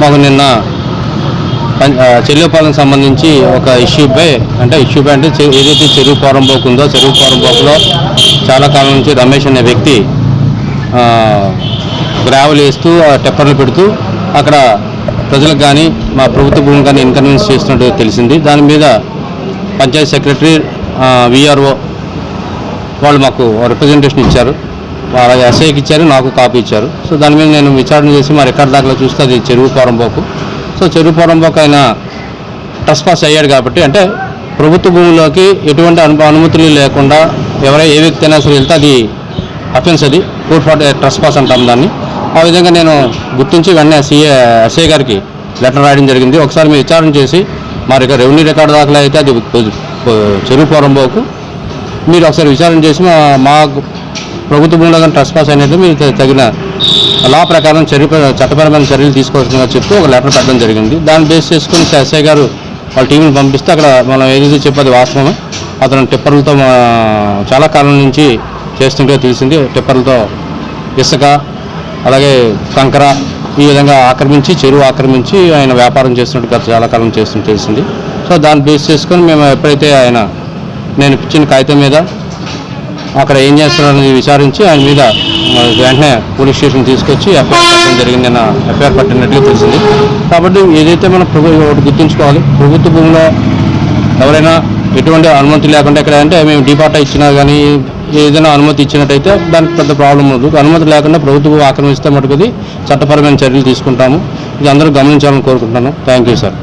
మాకు నిన్న పం- సంబంధించి ఒక ఇష్యూపై అంటే ఇష్యూపై అంటే ఏదైతే చెరువు ఫారం ఉందో చెరువు ఫారం బోక్లో చాలా కాలం నుంచి రమేష్ అనే వ్యక్తి గ్రావెల్ వేస్తూ టెప్పర్లు పెడుతూ అక్కడ ప్రజలకు కానీ మా ప్రభుత్వ భూమి కానీ ఇన్కన్వీనియన్స్ చేస్తున్నట్టు తెలిసింది. దాని మీద పంచాయత్ సెక్రటరీ విఆర్ఓ వాళ్ళు మాకు రిప్రజెంటేషన్ ఇచ్చారు. వాళ్ళ ఎస్ఐకి ఇచ్చారు నాకు కాపీ ఇచ్చారు. సో దాని మీద నేను విచారణ చేసి మా ఎక్కడ దాకా చూస్తే అది చెరువు పోరంబోకు. సో చెరువు పోరంబోకు ఆయన ట్రస్పాస్ అయ్యాడు కాబట్టి అంటే ప్రభుత్వ భూమిలోకి ఎటువంటి అను అనుమతులు లేకుండా ఎవరై ఏ వ్యక్తి అయినా సరే వెళ్తే అది అఫెన్స్ అది. కోర్ట్ ఫార్ ట్రస్పాస్ అంటాం దాన్ని. ఆ విధంగా నేను గుర్తించి వెంటనే సీఏ ఎస్ఐ గారికి లెటర్ రాయడం జరిగింది. ఒకసారి మీరు విచారణ చేసి మా రెవెన్యూ రికార్డు దాఖలు అయితే అది చెరువు పోరంబోకు. మీరు ఒకసారి విచారణ చేసి మా మా ప్రభుత్వ భూమిలో కానీ ట్రస్పాస్ అనేది మీరు తగిన లా ప్రకారం చర్య చట్టపరమైన చర్యలు తీసుకోవాల్సిందిగా చెప్తూ ఒక లెటర్ పెట్టడం జరిగింది. దాన్ని బేస్ చేసుకుని ఎస్ఐ గారు వాళ్ళ టీంని పంపిస్తే అక్కడ మనం ఏదైతే చెప్పేది వాస్తవమే. అతను టిప్పర్లతో మా చాలా కాలం నుంచి చేస్తుంటే తెలిసింది. టిప్పర్లతో ఇసుక అలాగే కంకర ఈ విధంగా ఆక్రమించి చెరువు ఆక్రమించి ఆయన వ్యాపారం చేస్తున్నట్టు గత చాలా కాలం చేస్తుంటే తెలిసింది. సో దాన్ని బేస్ చేసుకొని మేము ఎప్పుడైతే ఆయన నేను ఇచ్చిన కాగితం మీద అక్కడ ఏం చేస్తున్నారని విచారించి ఆయన మీద వెంటనే పోలీస్ స్టేషన్ తీసుకొచ్చి ఎఫ్ఐఆర్ పట్టడం జరిగింది నిన్న ఎఫ్ఐఆర్ పట్టినట్లు తెలిసింది. కాబట్టి ఏదైతే మనం ప్రభుత్వం ఒకటి గుర్తుంచుకోవాలి ప్రభుత్వ భూమిలో ఎవరైనా ఎటువంటి అనుమతి లేకుండా ఎక్కడ అంటే మేము డిపార్ట్ ఇచ్చినా కానీ ఏదైనా అనుమతి ఇచ్చినట్టయితే దానికి పెద్ద ప్రాబ్లం ఉండదు. అనుమతి లేకుండా ప్రభుత్వం ఆక్రమిస్తే మటుకుది చట్టపరమైన చర్యలు తీసుకుంటాము. ఇది అందరూ గమనించాలని కోరుకుంటున్నాను. Thank you sir.